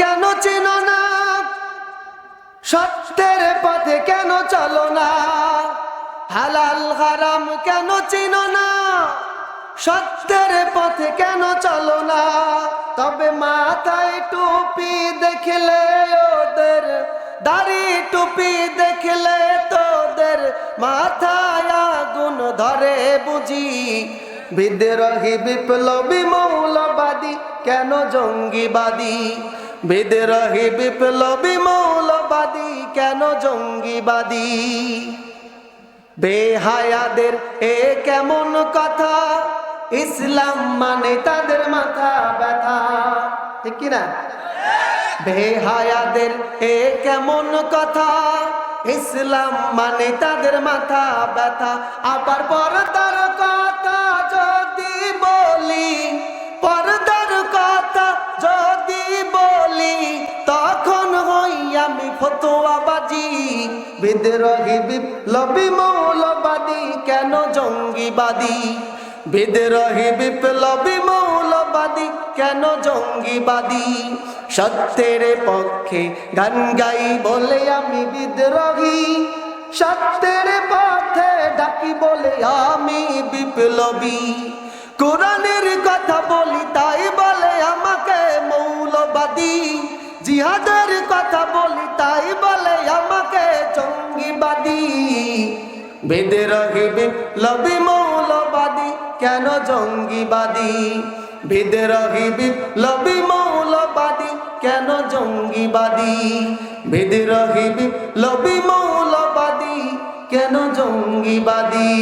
কেন চিনো না? সত্যের পথে কেন চলো না? হালাল হারাম কেন চিনো না? সত্যের পথে কেন চলো না? তবে মাথায় টুপি দেখলে ওদের, দাড়ি টুপি দেখলে তোদের, মাথায় আগুন ধরে বুঝি। বিদ্রোহী বিপ্লবী মৌলবাদী, কেন জঙ্গিবাদী? বিদ্রোহী বিপ্লবী মৌলবাদী, কেন জঙ্গিবাদী? বেহায়াদের এ কেমন কথা? ইসলাম মানে তাদের মাথা ব্যথা। ঠিক কিনা বেহায়াদের এ কেমন কথা? ইসলাম মানে তাদের মাথা ব্যথা। আবার পর্দার কথা আমি ফতোয়াবাজি বিদ্রোহী বিপ্লবী মৌলবাদী, কেন জঙ্গিবাদী? বিদ্রোহী বিপ্লবী মৌলবাদী, কেন জঙ্গিবাদী? সত্যের পক্ষে গান গাই বলে আমি বিদ্রোহী। সত্যের পথে ডাকি বলে আমি বিপ্লবী। কোরআনের কথা বলি, তাই বলে আমাকে মৌলবাদী। জিহাদের কথা বলি, তাই বলে আমাকে জঙ্গিবাদী। বিদ্রোহী বিপ্লবী মৌলবাদী, কেন জঙ্গিবাদী? বিদ্রোহী বিপ্লবী মৌলবাদী, কেন জঙ্গিবাদী? বিদ্রোহী বিপ্লবী মৌলবাদী, কেন জঙ্গিবাদী?